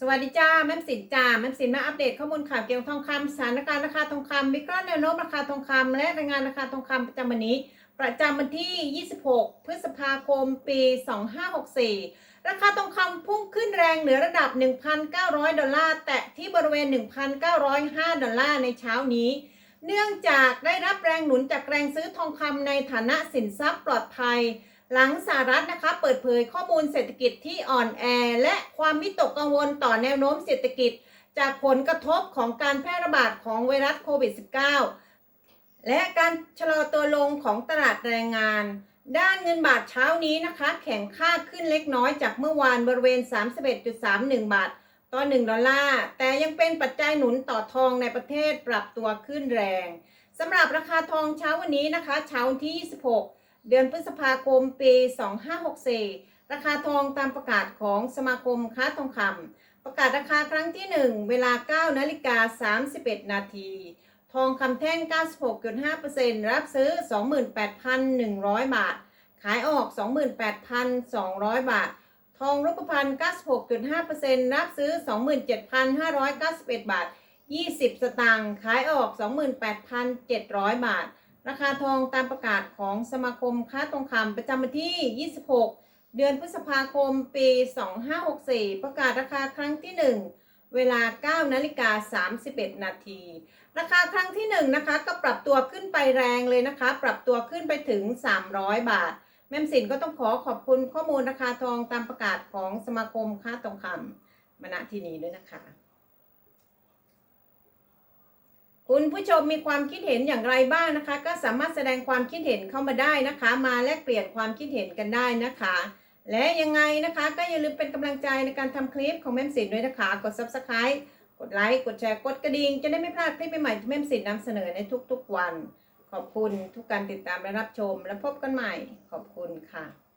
สวัสดีจ้าแม่สินจ้าแม่สินมาอัปเดตข้อมูลข่าวเกี่ยวกับทองคำสถานการณ์ราคาทองคำวิเคราะห์แนวโน้มราคาทองคำและรายงานราคาทองคำประจำวันนี้ ประจำวันที่ 26 พฤษภาคม ปี 2564 ราคาทองคำพุ่งขึ้นแรงเหนือระดับ 1,900 ดอลลาร์ แตะที่บริเวณ 1,905 ดอลลาร์ในเช้านี้ เนื่องจากได้รับแรงหนุนจากแรงซื้อทองคำในฐานะสินทรัพย์ปลอดภัย หลังสหรัฐนะคะเปิดเผยข้อมูลเศรษฐกิจที่อ่อนแอ และความวิตกกังวลต่อแนวโน้มเศรษฐกิจ จากผลกระทบของการแพร่ระบาดของไวรัสโควิด -19 และการชะลอตัวลงของตลาดแรงงาน ด้านเงินบาทเช้านี้นะคะ แข็งค่าขึ้นเล็กน้อยจากเมื่อวานบริเวณ 31.31 บาท ต่อ 1 ดอลลาร์ แต่ยังเป็นปัจจัยหนุนต่อทองในประเทศปรับตัวขึ้นแรงสำหรับราคาทองเช้าวันนี้นะคะ เช้าที่ 26 เดือนพฤษภาคมปี 2564 ราคาทองตามประกาศของสมาคมค้าทองคำประกาศราคาครั้งที่ 1 เวลา 9นาฬิกา31 นาที ทองคำแท่ง 96.5%รับซื้อ 28,100 บาท ขายออก 28,200 บาท ทองรูปพรรณ96.5%รับซื้อ 27,591 บาท 20 สตางค์ ขายออก 28,700 บาท ราคาทองตามประกาศของสมาคมค้าทองคำประจำวันที่ 26 เดือนพฤษภาคม ปี 2564 ประกาศราคาครั้งที่ 1 เวลา 9 นาฬิกา 31 นาที ราคาครั้งที่ 1 นะคะ ก็ปรับตัวขึ้นไปแรงเลยนะคะ ปรับตัวขึ้นไปถึง 300 บาท แม่มสินก็ต้องขอขอบคุณข้อมูลราคาทองตามประกาศของสมาคมค้าทองคำมาณที่นี้ด้วยนะคะ คุณผู้ชมมีความคิดเห็นอย่างไรบ้างนะคะ ก็สามารถแสดงความคิดเห็นเข้ามาได้นะคะ มาแลกเปลี่ยนความคิดเห็นกันได้นะคะ และยังไงนะคะ ก็อย่าลืมเป็นกำลังใจในการทำคลิปของแม่มสินด้วยนะคะ กด subscribe กดไลค์กดแชร์กดกระดิ่งจะได้ไม่พลาดคลิปใหม่ๆที่แม่มสินนำเสนอในทุกๆวัน ขอบคุณทุกการติดตามและรับชม และพบกันใหม่ขอบคุณค่ะ